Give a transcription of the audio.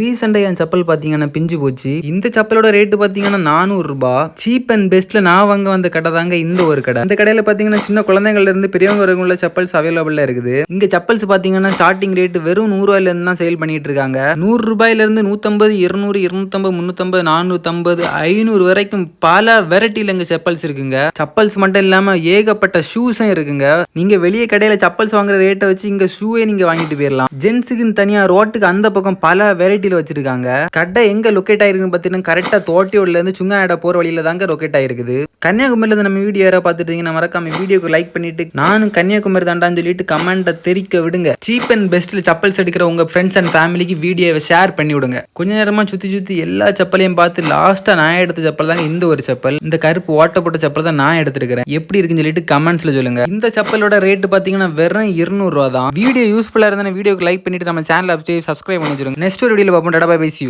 ரீசெண்டாக என் செப்பல் பாத்தீங்கன்னா பிஞ்சு போச்சு. இந்த செப்பலோட ரேட்டு பாத்தீங்கன்னா நானூறு ரூபாய் சீப் அண்ட் பெஸ்ட்ல நான் வாங்க வந்த கடை தாங்க இந்த ஒரு கடை. இந்த கடையில பாத்தீங்கன்னா சின்ன குழந்தைங்கள்ல இருந்து பெரியவங்க வரைக்கும் உள்ள செப்பல்ஸ் அவைலபிளா இருக்குது. இங்க செப்பல்ஸ் பாத்தீங்கன்னா ஸ்டார்டிங் ரேட் வெறும் நூறு ரூபாயில இருந்து தான் சேல் பண்ணிட்டு இருக்காங்க. நூறு ரூபாயில இருந்து நூத்தம்பது இருநூறு இருநூத்தம்பது முன்னூத்தம்பது நானூத்தம்பது ஐநூறு வரைக்கும் பல வெரைட்டில இங்க செப்பல்ஸ் இருக்குங்க. செப்பல்ஸ் மட்டும் இல்லாம ஏகப்பட்ட ஷூஸும் இருக்குங்க. நீங்க வெளியே கடையில செப்பல்ஸ் வாங்குற ரேட்டை வச்சு இங்க ஷூவே நீங்க வாங்கிட்டு போயிடலாம் ஜென்ஸுக்குன்னு தனியா ரோட்டுக்கு அந்த பக்கம் பல வெரைட்டி வெரைட்டில வச்சிருக்காங்க. கடை எங்க லொக்கேட் ஆயிருக்கு பாத்தீங்கன்னா கரெக்டா தோட்டியோட்ல இருந்து சுங்காட போற வழியில தாங்க லொக்கேட் ஆயிருக்குது. கன்னியாகுமரியில இருந்து நம்ம வீடியோ யாராவது பார்த்துட்டு மறக்காம வீடியோக்கு லைக் பண்ணிட்டு நானும் கன்னியாகுமரி தாண்டான்னு சொல்லிட்டு கமெண்ட்டை தெரிக்க விடுங்க. சீப் அண்ட் பெஸ்ட்ல செப்பல்ஸ் எடுக்கிற உங்க ஃப்ரெண்ட்ஸ் அண்ட் ஃபேமிலிக்கு வீடியோவை ஷேர் பண்ணி விடுங்க. கொஞ்ச நேரமா சுத்தி சுத்தி எல்லா செப்பலையும் பார்த்து லாஸ்டா நான் எடுத்த செப்பல் தாங்க இந்த ஒரு செப்பல் இந்த கருப்பு ஓட்டப்பட்ட சப்பல் தான் நான் எடுத்திருக்கிறேன். எப்படி இருக்குன்னு சொல்லிட்டு கமெண்ட்ஸ்ல சொல்லுங்க. இந்த செப்பலோட ரேட் பாத்தீங்கன்னா வெறும் இருநூறு ரூபா தான் வீடியோ யூஸ்ஃபுல்லா இருந்தா வீடியோக்கு லைக் பண்ணிட்டு நம்ம சேனல் சப்ஸ்கிரைப் பண்ணி வச்சிருங்க. நெக்ஸ்ட் ஒரு video open data by you